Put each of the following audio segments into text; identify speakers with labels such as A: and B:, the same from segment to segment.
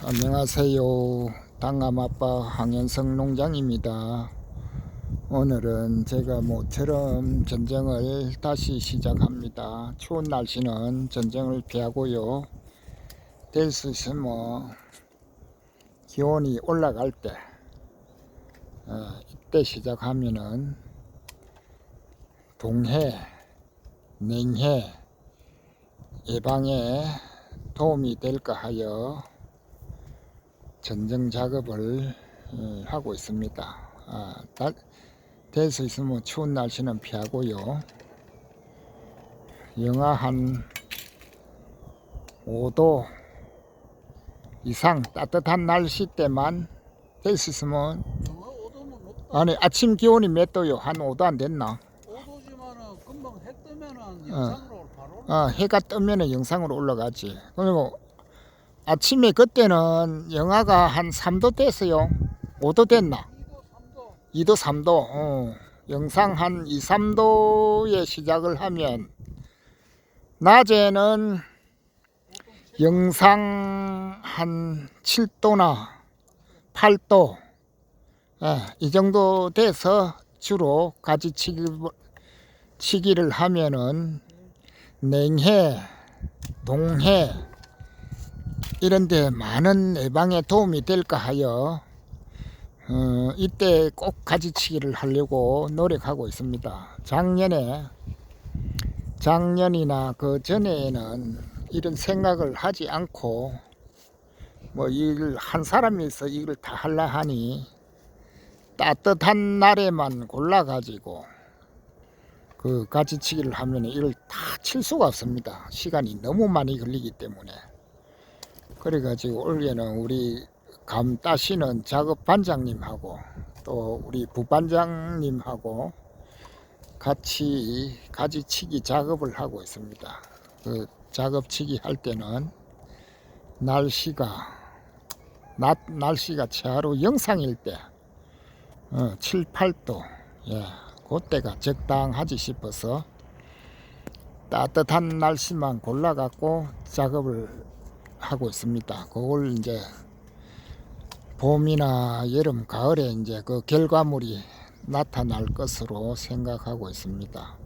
A: 안녕하세요. 당감아빠 황현성 농장입니다. 오늘은 제가 모처럼 전쟁을 다시 시작합니다. 추운 날씨는 전쟁을 피하고요. 될 수 있으면 기온이 올라갈 때, 어, 이때 시작하면은 동해, 냉해 예방에 도움이 될까 하여 전정 작업을 어, 하고 있습니다. 아, 될수 있으면 추운 날씨는 피하고요. 영하 한 5도 이상 따뜻한 날씨 때만 될 수 있으면
B: 영하 5도는 높다.
A: 아니 아침 기온이 몇 도요? 한 5도 안 됐나?
B: 5도지만은 금방 해 뜨면은
A: 어.
B: 영상으로 바로
A: 어, 해가 뜨면 영상으로 올라가지. 그리고 아침에 그때는 영하가 한 3도 됐어요. 5도 됐나?
B: 2도, 3도
A: 2도, 3도. 어, 영상 한 2, 3도에 시작을 하면 낮에는 영상 한 7도나 8도 예, 이 정도 돼서 주로 가지치기 치기를 하면은 냉해, 동해 이런데 많은 예방에 도움이 될까 하여 어, 이때 꼭 가지치기를 하려고 노력하고 있습니다. 작년에 작년이나 그 전에는 이런 생각을 하지 않고 뭐일한 사람이서 이걸 다 할라 하니 따뜻한 날에만 골라 가지고 그 가지치기를 하면 이걸 다 칠 수가 없습니다. 시간이 너무 많이 걸리기 때문에. 그래가지고 올해는 우리 감 따시는 작업 반장님하고 또 우리 부반장님하고 같이 가지치기 작업을 하고 있습니다. 그 작업치기 할 때는 날씨가 낮 날씨가 차로 영상일 때 어, 7, 8도 예, 그때가 적당하지 싶어서 따뜻한 날씨만 골라갖고 작업을 하고 있습니다. 그걸 이제 봄이나 여름, 가을에 이제 그 결과물이 나타날 것으로 생각하고 있습니다.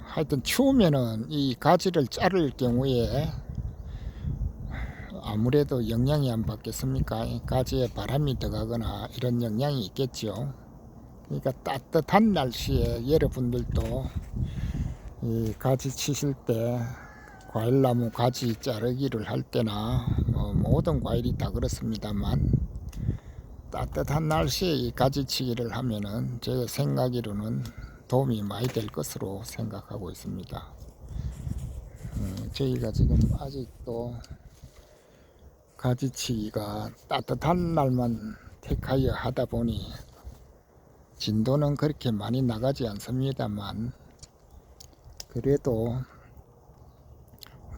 A: 하여튼 추우면은 이 가지를 자를 경우에 아무래도 영향이 안 받겠습니까? 이 가지에 바람이 들어가거나 이런 영향이 있겠죠. 그러니까 따뜻한 날씨에 여러분들도 이 가지 치실 때 과일나무 가지 자르기를 할 때나 뭐 모든 과일이 다 그렇습니다만 따뜻한 날씨에 이 가지 치기를 하면은 제 생각으로는 도움이 많이 될 것으로 생각하고 있습니다. 어, 저희가 지금 아직도 가지치기가 따뜻한 날만 택하여 하다 보니 진도는 그렇게 많이 나가지 않습니다만 그래도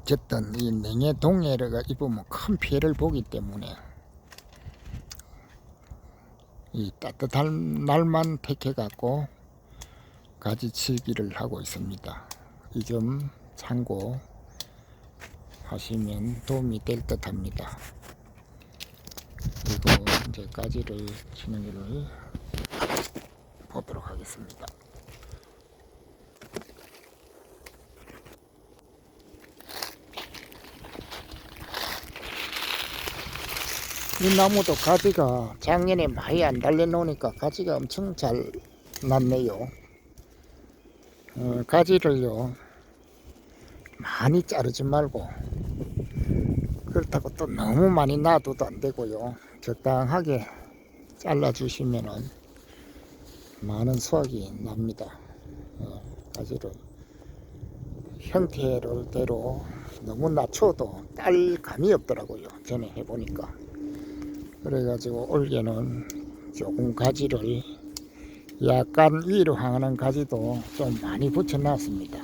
A: 어쨌든 이 냉해 동해가 입으면 큰 피해를 보기 때문에 이 따뜻한 날만 택해 갖고 가지치기를 하고 있습니다. 이 점 참고 하시면 도움이 될 듯 합니다. 그리고 이제 가지를 치는 것을 보도록 하겠습니다. 이 나무도 가지가 작년에 많이 안 달려놓으니까 가지가 엄청 잘 났네요. 어, 가지를요 많이 자르지 말고 그렇다고 또 너무 많이 놔둬도 안 되고요. 적당하게 잘라 주시면은 많은 수확이 납니다. 어, 가지를 형태대로 너무 낮춰도 딸 감이 없더라고요. 전에 해보니까. 그래가지고 올해는 조금 가지를 약간 위로 향하는 가지도 좀 많이 붙여놨습니다.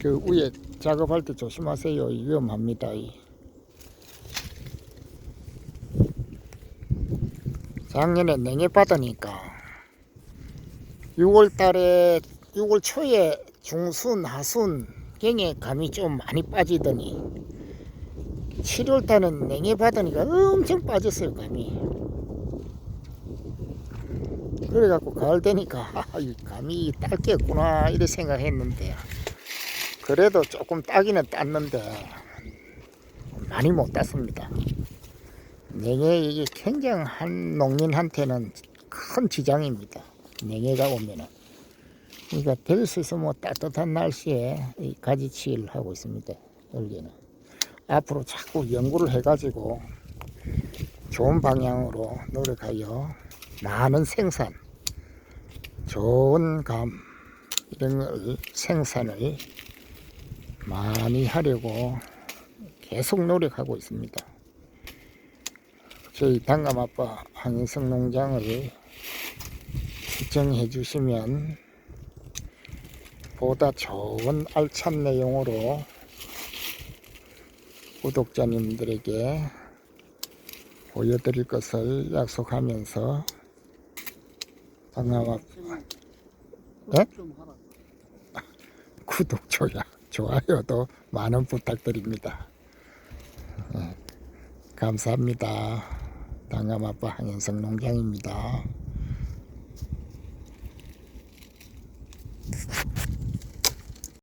A: 그 위에 작업할 때 조심하세요. 위험합니다. 이. 작년에 냉해 받으니까 6월 달에 6월 초에 중순, 하순 경에 감이 좀 많이 빠지더니 7월 달은 냉해 받으니까 엄청 빠졌어요 감이. 그래갖고 가을 되니까 아, 이 감이 딸겠구나 이래 생각했는데 그래도 조금 따기는 땄는데 많이 못 땄습니다. 냉해 이게 굉장한 농민한테는 큰 지장입니다. 냉해가 오면은 그러니까 있으면 뭐 따뜻한 날씨에 이 가지치기를 하고 있습니다. 여기는 앞으로 자꾸 연구를 해가지고 좋은 방향으로 노력하여 많은 생산, 좋은 감 이런 걸 생산을 많이 하려고 계속 노력하고 있습니다. 저희 당감아빠 황인성 농장을 시청해 주시면 보다 좋은 알찬 내용으로 구독자님들에게 보여드릴 것을 약속하면서 방아와 네?
B: 좀 하라.
A: 구독, 좋아, 좋아요도 많은 부탁드립니다. 네, 감사합니다. 당감 아빠 황현성 농장입니다.